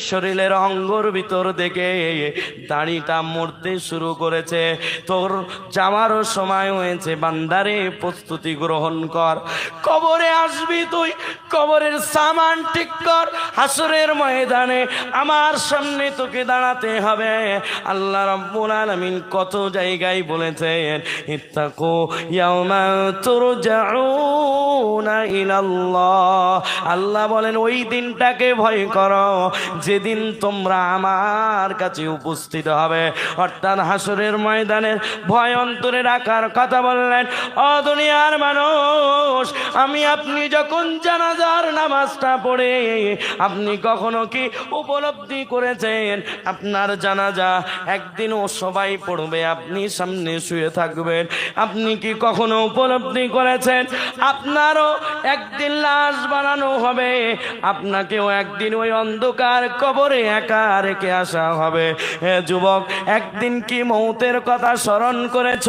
শরীরের অঙ্গর ভিতর থেকে দাড়িটা মরতে শুরু করেছে। তোর যাওয়ারও সময় হয়েছে, বান্দারে প্রস্তুতি গ্রহণ কর। কবরে আসবি তুই, কবরের সামান ঠিক কর। হাসরের ময়দানে আমার সামনে তোকে দাঁড়াতে হবে। আল্লাহ রাব্বুল আলামিন কত জায়গায় ইলাল্লাহ। আল্লাহ বলেন, ওই দিনটাকে ভয় করো। যেদিন তোমরা আমার কাছে উপস্থিত হবে, অর্থাৎ হাসরের ময়দানের ভয় অন্তরে রাখার কথা বললেন, ও দুনিয়ার মানুষ, আমি আপনি যখন জানাজার নামাজটা পড়ে, আপনি কখনো কি উপলব্ধি করেছেন? আপনার জানাজা একদিনও সবাই পড়বে, আপনি সামনে শুয়ে থাকবেন। আপনি কি কখনো উপলব্ধি করেছেন? আপনারও একদিন লাশ বানানো হবে, আপনাকেও একদিন ওই অন্ধকার কবরে একা রেখে আসা হবে। হে যুবক, একদিন কি মৌতের কথা স্মরণ করেছ?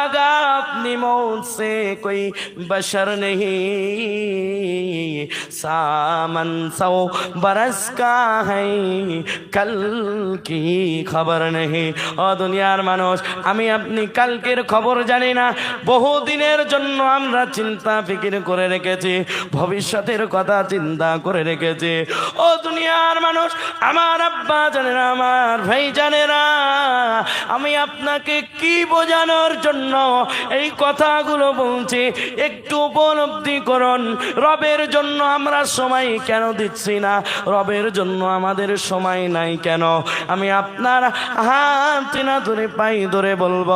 আগা আপনি মৌত সে কই বশর নেহি। সামন সৌ বরস কা হ্যাঁ কাল কি খবর নেই ও দুনিয়ার মানুষ, আমি আপনি কালকের খবর জানি না। বহুদিনের জন্য আমরা চিন্তা ফিকির করে রেখেছি, ভবিষ্যতের কথা চিন্তা করে রেখেছি। ও দুনিয়ার মানুষ, আমার আব্বা জানে না আমার ভাই জানে না আমি আপনাকে কি বোঝানোর জন্য এই কথাগুলো বলছি? একটু উপলব্ধি করুন, রবের জন্য আমরা সময় কেন দিচ্ছি না? রবের জন্য আমাদের সময় নাই কেন? আমি আপনার হাত না ধরে পাই ধরে বলব,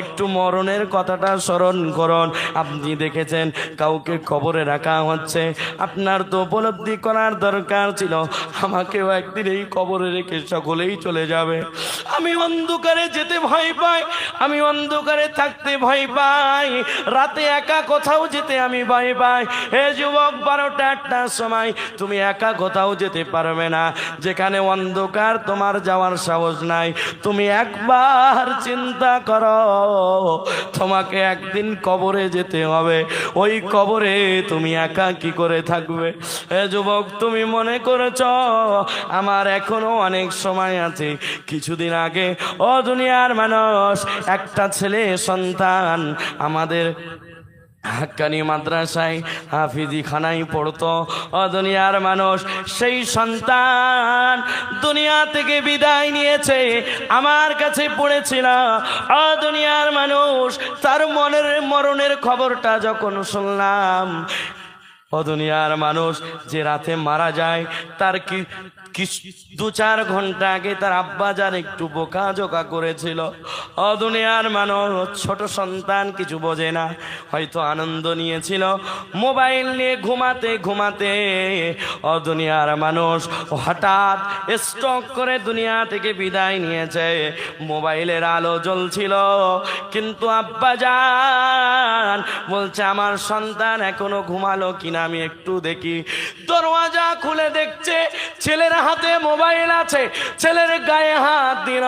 একটু মরণের কথাটা স্মরণ করুন। আপনি দেখেছেন, কাউকে খবরে রাখা হচ্ছে। আপনার তো উপলব্ধি করার দরকার ছিল। আমাকেও একদিন এই কবরে রেখে সকলেই চলে যাবে। আমি অন্ধকারে যেতে ভয় পাই, আমি অন্ধকারে থাকতে ভয় পাই। রাতে একা কোথাও যেতে আমি ভয় পাই। হে যুবক, বারোটা একটার সময় তুমি একা কোথাও যেতে পারবে না। যেখানে অন্ধকার, তোমার যাওয়ার সাহস নাই। তুমি একবার চিন্তা করো, তোমাকে একদিন কবরে যেতে হবে। ওই কবরে তুমি একা কি করে থাকবে? হে যুবক, তুমি মনে করেছ আমার এখনও অনেক সময় আছে। কিছুদিন আগে, ও দুনিয়ার মানুষ, একটা ছেলে, সন্তান আমাদের হাক্কানি মাদ্রাসায় হাফিজি খানায় পড়তো দুনিয়ার মানুষ, সেই সন্তান দুনিয়া থেকে বিদায় নিয়েছে, আমার কাছে পড়েছিল। দুনিয়ার মানুষ, তার মনের মরণের খবরটা যখন শুনলাম ও দুনিয়ার মানুষ যে রাতে মারা যায় তার কি দু চার ঘণ্টা আগে তার আব্বা যার একটু বোকা জোকা করেছিল। অদুনিয়ার মানুষ, ছোট সন্তান কিছু বোঝে না, হয়তো আনন্দ নিয়েছিল। মোবাইল নিয়ে ঘুমাতে ঘুমাতে অদুনিয়ার মানুষ হঠাৎ স্টক করে দুনিয়া থেকে বিদায় নিয়েছে। মোবাইলের আলো জ্বলছিল, কিন্তু আব্বা যান বলছে, আমার সন্তান এখনও ঘুমালো কিনা আমি একটু দেখি। দরওয়াজা খুলে দেখছে, ছেলের হাতে মোবাইল আছে, ছেলের গায়ে হাত দিল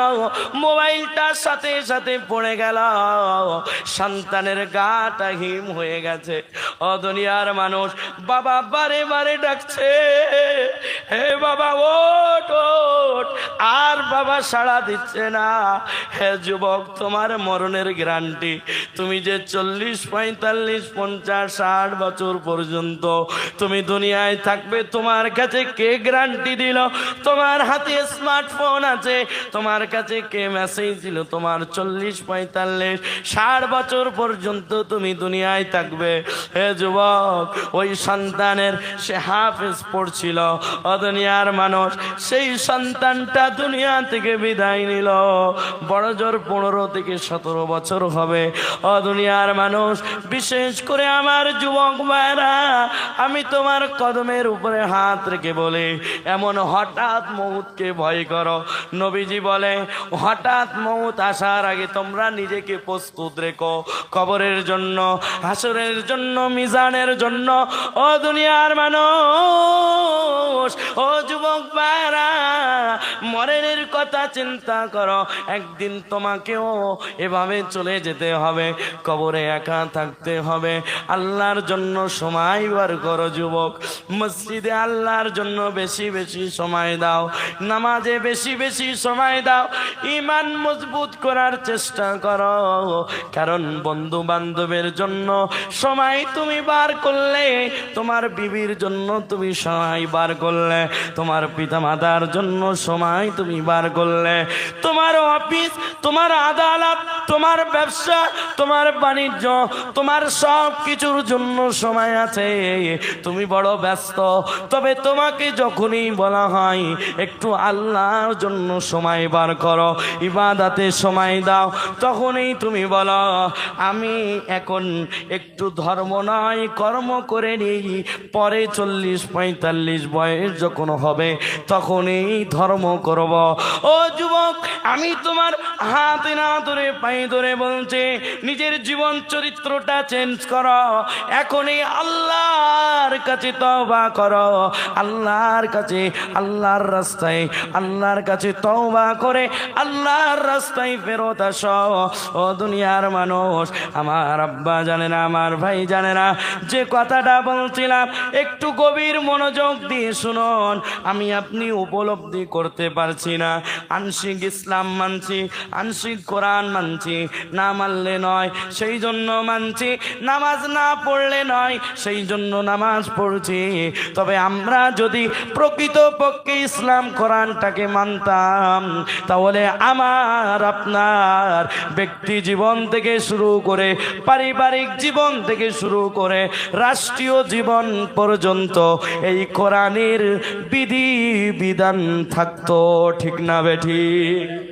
মোবাইলটার সাথে সাথে পড়ে গেল সন্তানের গাটা হিম হয়ে গেছে। অদুনিয়ার মানুষ, বাবা বারে বারে ডাকছে, হে বাবা ওট ওট আর বাবা সাড়া দিচ্ছে না। হে যুবক, তোমার মরণের গ্যারান্টি। তুমি যে চল্লিশ, পঁয়তাল্লিশ, পঞ্চাশ, ষাট বছর পর্যন্ত তুমি দুনিয়ায় থাকবে, তোমার কাছে কে গ্যারান্টি দিল? তোমার হাতে স্মার্টফোন আছে। তোমার কাছে কে মেসেজ দিল? তোমার চল্লিশ পঁয়তাল্লিশ, ষাট বছর পর্যন্ত তুমি দুনিয়ায় থাকবে। হে যুবক, ওই সন্তানের সে হাফেজ পড়ছিল ও দুনিয়ার মানুষ সেই সন্তানটা দুনিয়া থেকে বিদায় নিল। বড় জোর পনেরো থেকে সতেরো বছর হবে। ও দুনিয়ার মানুষ, বিশেষ করে আমার যুবক ভাইরা আমি তোমার কদমের উপরে হাত রেখে বলে, এমন হঠাৎ মৌতকে ভয় করো। নবীজি বলে হঠাৎ মৌত আসার আগে তোমরা নিজেকে প্রস্তুত রেখো। কবরের জন্য, হাসরের জন্য, মিজানের জন্য, ও দুনিয়ার মানুষ! মানুষ, ও যুবক বারা মরণের কথা চিন্তা করো। একদিন তোমাকেও এভাবে চলে যেতে হবে, কবরে একা থাকতে হবে। আল্লাহর জন্য সময় বার করো যুবক, মসজিদে আল্লাহর জন্য বেশি বেশি সময় দাও, নামাজে বেশি বেশি সময় দাও ইমান মজবুত করার চেষ্টা করো। কারণ বন্ধু বান্ধবের জন্য সময় তুমি বার করলে, তোমার বিবির জন্য তুমি সময় বার করলে তোমার পিতা মাতার জন্য সময় তুমি বার করলে। তোমার অফিস, তোমার আদালত, তোমার ব্যবসা, তোমার বাণিজ্য, তোমার সব কিছুর জন্য সময় আছে। তুমি বড় ব্যস্ত, তবে তোমাকে যখনই বলা হয়, একটু আল্লাহর জন্য সময় বার করো, ইবাদাতে সময় দাও, তখনই তুমি বলো, আমি এখন একটু ধর্ম নয়, কর্ম করে নিই, পরে চল্লিশ পঁয়তাল্লিশ বয়স যখন হবে, তখনই ধর্ম করব। ও যুবক, আমি তোমার হাতে না ধরে, পায়ে ধরে বলছে, নিজের জীবন চরিত্রটা চেঞ্জ করো। এখনই আল্লাহর কাছে তওবা করো। আল্লাহর কাছে, আল্লাহর রাস্তায়, আল্লাহর কাছে তওবা করে, আল্লাহর রাস্তায় ফেরত আসো। ও দুনিয়ার মানুষ, আমার আব্বা জানে না, আমার ভাই জানে না, যে কথাটা বলছিলাম, একটু গভীর মনোযোগ দিয়ে শুনুন আমি আপনি উপলব্ধি করতে পারছি না। আংশিক ইসলাম মানছি, আংশিক কোরআন মানছি, না মানলে নয় সেই জন্য মানছি, নামাজ না পড়লে নয় সেই জন্য নামাজ পড়ছি। তবে আমরা যদি প্রকৃত পক্ষে ইসলাম কোরআনটাকে মানতাম, তাহলে আমার, আপনার ব্যক্তি জীবন থেকে শুরু করে, পারিবারিক জীবন থেকে শুরু করে, রাষ্ট্রীয় জীবন পর্যন্ত এই কোরআনের বিধি বিধান থাকতো ঠিক না বেঠিক